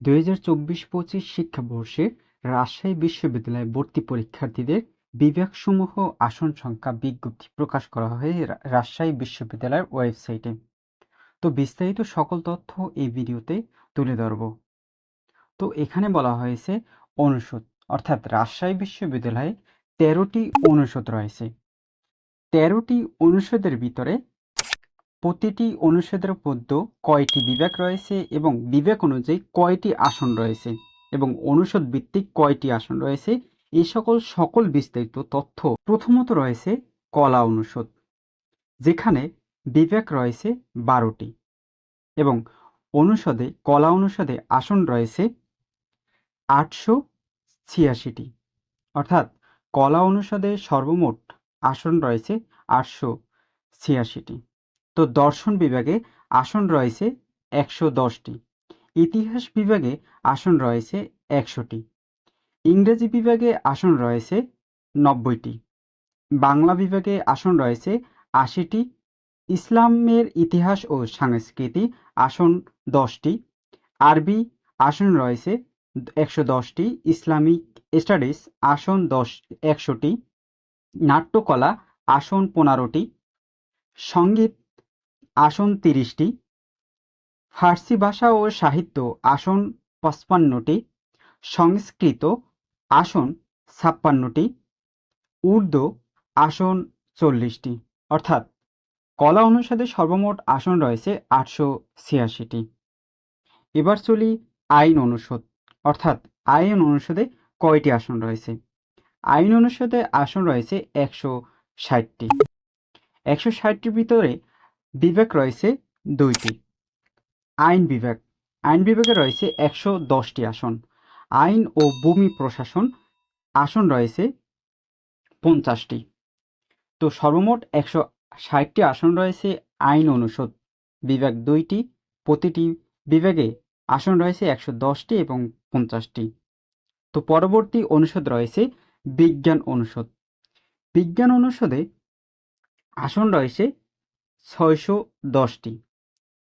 দুই হাজার চব্বিশ পঁচিশ শিক্ষাবর্ষে রাজশাহী বিশ্ববিদ্যালয়ে ভর্তি পরীক্ষার্থীদের বিভাগসমূহ আসন সংখ্যা বিজ্ঞপ্তি প্রকাশ করা হয় রাজশাহী বিশ্ববিদ্যালয়ের ওয়েবসাইটে। তো বিস্তারিত সকল তথ্য এই ভিডিওতে তুলে ধরব। তো এখানে বলা হয়েছে অনুষদ, অর্থাৎ রাজশাহী বিশ্ববিদ্যালয়ে তেরোটি অনুষদ রয়েছে। তেরোটি অনুষদের ভিতরে প্রতিটি অনুষদের মধ্যে কয়টি বিভাগ রয়েছে এবং বিভাগ অনুযায়ী কয়টি আসন রয়েছে এবং অনুষদ ভিত্তিক কয়টি আসন রয়েছে, এই সকল সকল বিস্তারিত তথ্য প্রথমত রয়েছে কলা অনুষদ যেখানে বিভাগ রয়েছে বারোটি এবং অনুষদে কলা অনুষদে আসন রয়েছে আটশো ছিয়াশিটি। অর্থাৎ কলা অনুষদে সর্বমোট আসন রয়েছে আটশো ছিয়াশিটি। তো দর্শন বিভাগে আসন রয়েছে একশো দশটি। ইতিহাস বিভাগে আসন রয়েছে একশোটি। ইংরেজি বিভাগে আসন রয়েছে নব্বইটি। বাংলা বিভাগে আসন রয়েছে আশিটি। ইসলামের ইতিহাস ও সংস্কৃতি আসন দশটি। আরবি আসন রয়েছে একশো দশটি। ইসলামিক স্টাডিজ আসন দশ, একশোটি। নাট্যকলা আসন পনেরোটি। সংগীত আসন তিরিশটি। ফার্সি ভাষা ও সাহিত্য আসন পঁচপান্নটি। সংস্কৃত আসন ছাপ্পান্নটি। উর্দু আসন চল্লিশটি। অর্থাৎ কলা অনুষদে সর্বমোট আসন রয়েছে আটশো ছিয়াশিটি। এবার চলি আইন অনুষদ। অর্থাৎ আইন অনুষদে কয়টি আসন রয়েছে? আইন অনুষদে আসন রয়েছে একশো ষাটটি। একশো ষাটটির ভিতরে বিভাগ রয়েছে দুইটি। আইন বিভাগ আইন বিভাগে রয়েছে একশো দশটি আসন। আইন ও ভূমি প্রশাসন আসন রয়েছে পঞ্চাশটি। তো সর্বমোট একশো ষাটটি আসন রয়েছে আইন অনুষদ। বিভাগ দুইটি, প্রতিটি বিভাগে আসন রয়েছে একশো দশটি এবং পঞ্চাশটি। তো পরবর্তী অনুষদ রয়েছে বিজ্ঞান অনুষদ। বিজ্ঞান অনুষদে আসন রয়েছে ছয়শো দশটি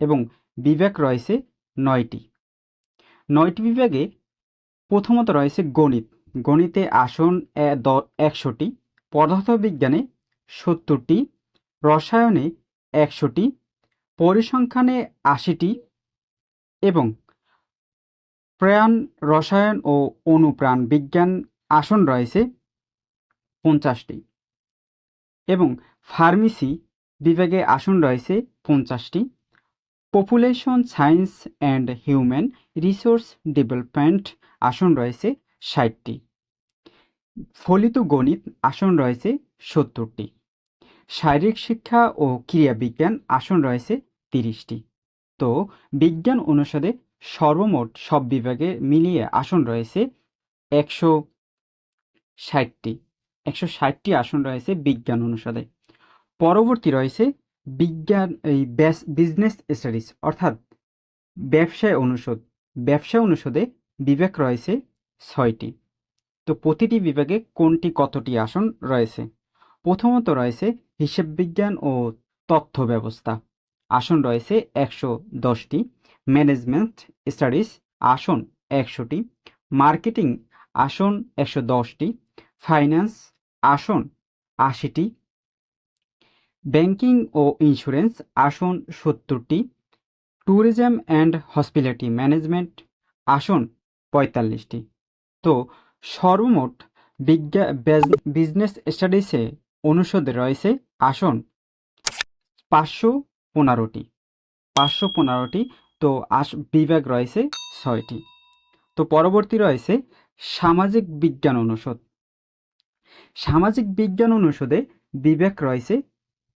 এবং বিভাগ রয়েছে নয়টি। নয়টি বিভাগে প্রথমত রয়েছে গণিত। গণিতে আসন একশোটি, পদার্থবিজ্ঞানে সত্তরটি, রসায়নে একশোটি, পরিসংখ্যানে আশিটি এবং প্রাণ, রসায়ন ও অনুপ্রাণ বিজ্ঞান আসন রয়েছে পঞ্চাশটি এবং ফার্মেসি বিভাগে আসন রয়েছে পঞ্চাশটি। Population science and human resource development আসন রয়েছে ষাটটি। ফলিত গণিত আসন রয়েছে সত্তরটি। শারীরিক শিক্ষা ও ক্রিয়া বিজ্ঞান আসন রয়েছে তিরিশটি। তো বিজ্ঞান অনুষদে সর্বমোট সব বিভাগে মিলিয়ে আসন রয়েছে একশো ষাটটি। একশো ষাটটি আসন রয়েছে বিজ্ঞান অনুষদে। পরবর্তী রয়েছে বিজ্ঞান, এই বিজনেস স্টাডিজ অর্থাৎ ব্যবসায় অনুষদ। ব্যবসা অনুষদে বিভাগ রয়েছে ছয়টি। তো প্রতিটি বিভাগে কোনটি কতটি আসন রয়েছে? প্রথমত রয়েছে হিসেব বিজ্ঞান ও তথ্য ব্যবস্থা। আসন রয়েছে একশো দশটি। ম্যানেজমেন্ট স্টাডিজ আসন একশোটি। মার্কেটিং আসন একশো দশটি। ফাইন্যান্স আসন আশিটি। ব্যাংকিং ও ইন্স্যুরেন্স, আসন সত্তরটি। ট্যুরিজম অ্যান্ড হসপিটালিটি ম্যানেজমেন্ট, আসন পঁয়তাল্লিশটি। তো সর্বমোট বিজ্ঞা বিজনেস স্টাডিসে অনুষদে রয়েছে আসন পাঁচশো পনেরোটি। পাঁচশো পনেরোটি, তো আস, বিভাগ রয়েছে ছয়টি। তো পরবর্তী রয়েছে সামাজিক বিজ্ঞান অনুষদ। সামাজিক বিজ্ঞান অনুষদে বিভাগ রয়েছে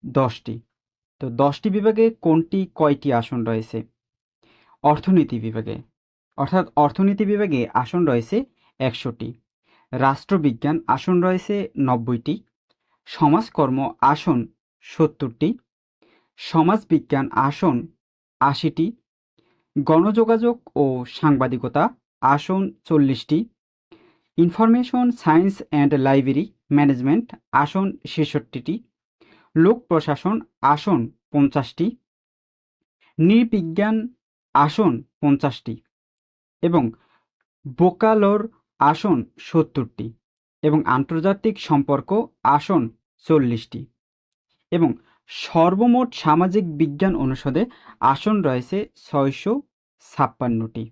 দশটি। তো দশটি বিভাগে কোনটি, কয়টি আসন রয়েছে? অর্থনীতি বিভাগে। অর্থাৎ অর্থনীতি বিভাগে আসন রয়েছে একশোটি। রাষ্ট্রবিজ্ঞান আসন রয়েছে নব্বইটি। সমাজকর্ম আসন সত্তরটি। সমাজবিজ্ঞান আসন আশিটি। গণযোগাযোগ ও সাংবাদিকতা আসন চল্লিশটি। Information science and library management আসন ছেষট্টিটি। লোক প্রশাসন আসন পঞ্চাশটি, নৃবিজ্ঞান আসন পঞ্চাশটি এবং বোকালোর আসন সত্তরটি এবং আন্তর্জাতিক সম্পর্ক আসন চল্লিশটি এবং সর্বমোট সামাজিক বিজ্ঞান অনুষদে আসন রয়েছে ছয়শো ছাপ্পান্নটি।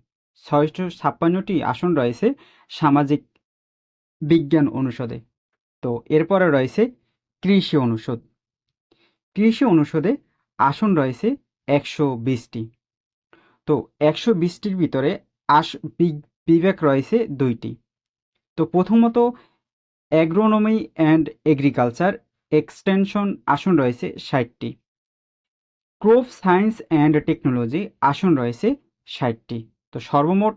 ছয়শো ছাপ্পান্নটি আসন রয়েছে সামাজিক বিজ্ঞান অনুষদে। তো এরপরে রয়েছে কৃষি অনুষদ। কৃষি অনুষদে আসন রয়েছে একশো বিশটি। তো একশো বিশটির ভিতরে আস বিভাগ রয়েছে দুইটি। তো প্রথমত অ্যাগ্রোনমি অ্যান্ড এগ্রিকালচার এক্সটেনশন আসন রয়েছে ষাটটি। ক্রপ সায়েন্স অ্যান্ড টেকনোলজি আসন রয়েছে ষাটটি। তো সর্বমোট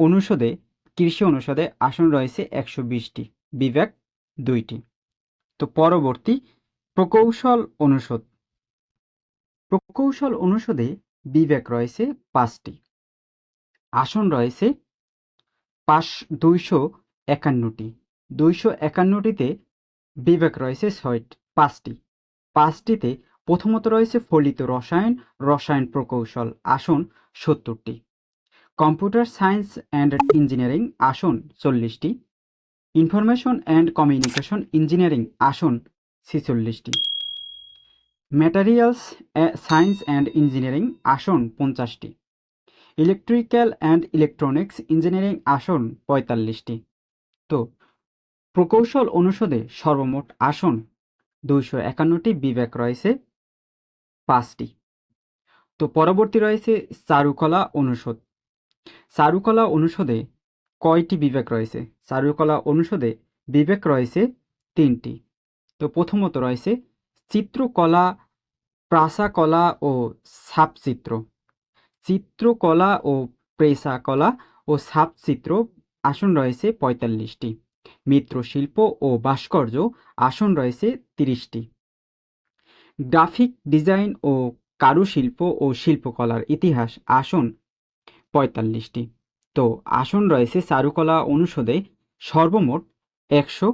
অনুষদে কৃষি অনুষদে আসন রয়েছে একশো বিশটি বিভাগ দুইটি। তো পরবর্তী প্রকৌশল অনুষদ। প্রকৌশল অনুষদে বিভাগ রয়েছে পাঁচটি। আসন রয়েছে পাঁচ দুইশো একান্নটি। দুইশো একান্নটিতে বিভাগ রয়েছে ছয়টি পাঁচটি। পাঁচটিতে প্রথমত রয়েছে ফলিত রসায়ন রসায়ন প্রকৌশল, আসন সত্তরটি। কম্পিউটার সায়েন্স অ্যান্ড ইঞ্জিনিয়ারিং, আসন চল্লিশটি। ইনফরমেশন অ্যান্ড কমিউনিকেশন ইঞ্জিনিয়ারিং, আসন ছেচল্লিশটি। ম্যাটারিয়ালস সায়েন্স অ্যান্ড ইঞ্জিনিয়ারিং আসন পঞ্চাশটি। ইলেকট্রিক্যাল অ্যান্ড ইলেকট্রনিক্স ইঞ্জিনিয়ারিং আসন পঁয়তাল্লিশটি। তো, প্রকৌশল অনুষদে সর্বমোট আসন দুইশো একান্নটি বিবেক রয়েছে, পাঁচটি। তো, পরবর্তী রয়েছে চারুকলা অনুষদ। চারুকলা অনুষদে কয়টি বিবেক রয়েছে? চারুকলা অনুষদে বিবেক রয়েছে তিনটি। তো প্রথমত রয়েছে চিত্রকলা, প্রাসাকলা ও ছাপচিত্র। চিত্রকলা ও প্রেসাকলা ও ছাপচিত্র আসন রয়েছে পঁয়তাল্লিশটি। মিত্রশিল্প ও ভাস্কর্য আসন রয়েছে তিরিশটি। গ্রাফিক ডিজাইন ও কারুশিল্প ও শিল্পকলার ইতিহাস আসন পঁয়তাল্লিশটি। তো আসন রয়েছে চারুকলা অনুষদে সর্বমোট একশো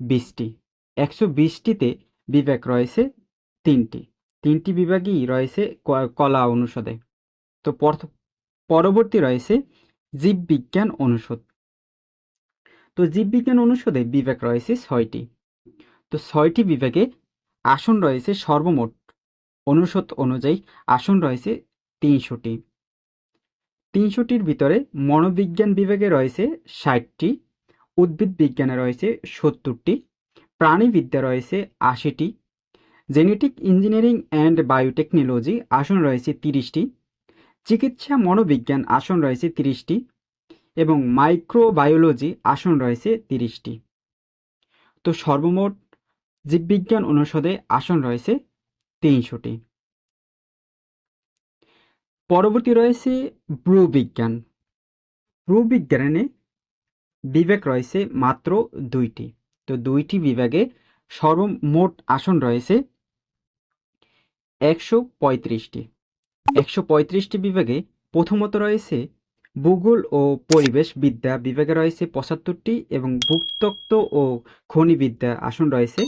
বিশটি। একশো বিশটিতে বিভাগ রয়েছে তিনটি। তিনটি বিভাগই রয়েছে কলা অনুষদে। তো পর- পরবর্তী রয়েছে জীববিজ্ঞান অনুষদ। তো জীববিজ্ঞান অনুষদে বিভাগ রয়েছে ছয়টি। তো ছয়টি বিভাগে আসন রয়েছে সর্বমোট। অনুষদ অনুযায়ী আসন রয়েছে তিনশোটি। তিনশোটির ভিতরে মনোবিজ্ঞান বিভাগে রয়েছে ষাটটি, উদ্ভিদ বিজ্ঞানে রয়েছে সত্তরটি প্রাণীবিদ্যা রয়েছে আশিটি। জেনেটিক ইঞ্জিনিয়ারিং অ্যান্ড বায়োটেকনোলজি আসন রয়েছে তিরিশটি। চিকিৎসা মনোবিজ্ঞান আসন রয়েছে তিরিশটি এবং মাইক্রোবায়োলজি আসন রয়েছে তিরিশটি। তো সর্বমোট জীববিজ্ঞান অনুষদে আসন রয়েছে তিনশোটি। পরবর্তী রয়েছে ভ্রূবিজ্ঞান। ভ্রূবিজ্ঞানে বিবেক রয়েছে মাত্র দুইটি। তো দুইটি বিভাগে সর্বমোট আসন রয়েছে একশো পঁয়ত্রিশটি। একশো পঁয়ত্রিশটি বিভাগে প্রথমত রয়েছে ভূগোল ও পরিবেশ বিদ্যা বিভাগে রয়েছে পঁচাত্তরটি এবং ভূতত্ত্ব ও খনিবিদ্যা আসন রয়েছে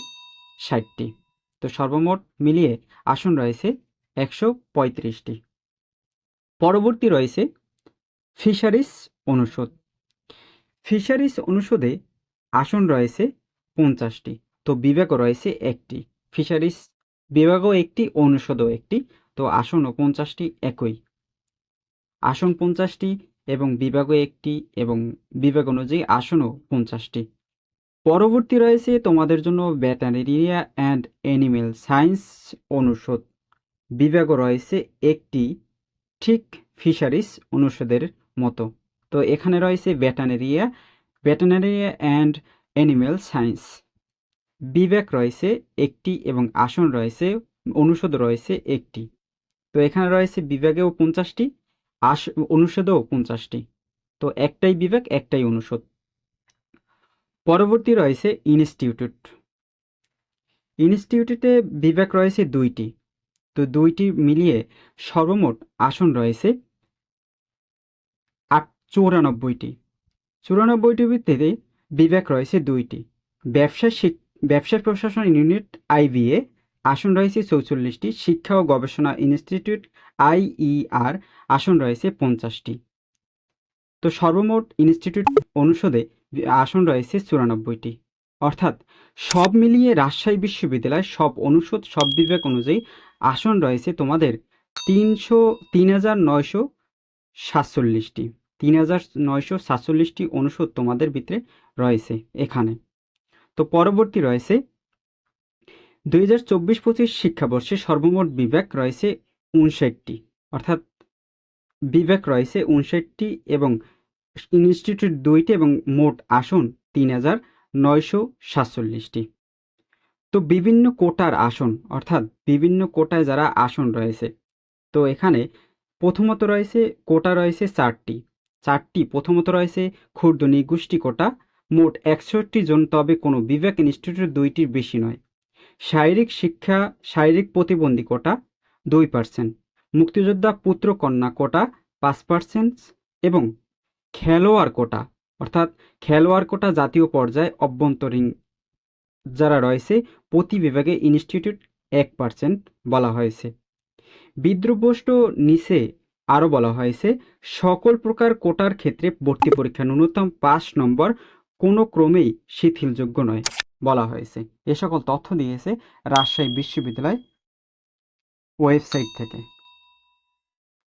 ষাটটি। তো সর্বমোট মিলিয়ে আসন রয়েছে একশো পঁয়ত্রিশটি। পরবর্তী রয়েছে ফিশারিস অনুষদ। ফিশারিস অনুষদে আসন রয়েছে পঞ্চাশটি। তো বিভাগও রয়েছে একটি। ফিশারিস বিভাগও একটি, অনুষদও একটি। তো আসনও পঞ্চাশটি একই। আসন পঞ্চাশটি এবং বিভাগও একটি এবং বিভাগ অনুযায়ী আসনও পঞ্চাশটি। পরবর্তী রয়েছে তোমাদের জন্য ব্যাটানেরিয়া অ্যান্ড অ্যানিমেল সায়েন্স অনুষদ। বিভাগও রয়েছে একটি, ঠিক ফিশারিস অনুষদের মতো। তো এখানে রয়েছে veterinary veterinary and animal science বিভাগ রয়েছে একটি এবং আসন রয়েছে, অনুষদ রয়েছে একটি। তো এখানে রয়েছে বিভাগেও পঞ্চাশটি, আস, অনুষদেও পঞ্চাশটি। তো একটাই বিভাগ একটাই অনুষদ। পরবর্তী রয়েছে ইনস্টিটিউট। ইনস্টিটিউটে বিভাগ রয়েছে দুইটি। তো দুইটি মিলিয়ে সর্বমোট আসন রয়েছে আট, চৌরানব্বইটি। চুরানব্বইটির ভিত্তিতে বিভাগ রয়েছে দুইটি। ব্যবসা ব্যবসা প্রশাসন ইউনিট আইবিএ আসন রয়েছে চৌচল্লিশটি। শিক্ষা ও গবেষণা ইনস্টিটিউট আইইআর আসন রয়েছে পঞ্চাশটি। তো সর্বমোট ইনস্টিটিউট অনুষদে আসন রয়েছে চুরানব্বইটি। অর্থাৎ সব মিলিয়ে রাজশাহী বিশ্ববিদ্যালয় সব অনুষদ, সব বিভাগ অনুযায়ী আসন রয়েছে তোমাদের তিনশো, তিন হাজার নয়শো সাতচল্লিশটি। তিন হাজার নয়শো সাতচল্লিশটি অনুষদ তোমাদের ভিতরে রয়েছে এখানে। তো পরবর্তী রয়েছে, দুই হাজার চব্বিশ পঁচিশ শিক্ষাবর্ষে সর্বমোট বিভাগ রয়েছে উনষাটটি। অর্থাৎ বিভাগ রয়েছে উনষাটটি এবং ইনস্টিটিউট দুইটি এবং মোট আসন তিন হাজার নয়শো সাতচল্লিশটি। তো বিভিন্ন কোটার আসন, অর্থাৎ বিভিন্ন কোটায় যারা আসন রয়েছে, তো এখানে প্রথমত রয়েছে, কোটা রয়েছে চারটি। চারটি। প্রথমত রয়েছে ক্ষুদ্র নিগোষ্ঠী কোটা, মোট একষট্টি জন, তবে কোনো বিবেক ইনস্টিটিউট দুইটির বেশি নয়। শারীরিক শিক্ষা, শারীরিক প্রতিবন্ধী কোটা, দুই পার্সেন্ট মুক্তিযোদ্ধা পুত্র কন্যা কোটা, পাঁচ পার্সেন্ট এবং খেলোয়াড় কোটা, অর্থাৎ খেলোয়াড় কোটা জাতীয় পর্যায়ে অভ্যন্তরীণ, যারা রয়েছে, প্রতি বিভাগে ইনস্টিটিউট এক পার্সেন্ট বলা হয়েছে। বিদ্রুপোষ্ট নিচে আরও বলা হয়েছে, সকল প্রকার কোটার ক্ষেত্রে ভর্তি পরীক্ষা ন্যূনতম পাঁচ নম্বর কোনো ক্রমেই শিথিলযোগ্য নয় বলা হয়েছে। এ সকল তথ্য দিয়েছে রাজশাহী বিশ্ববিদ্যালয় ওয়েবসাইট থেকে।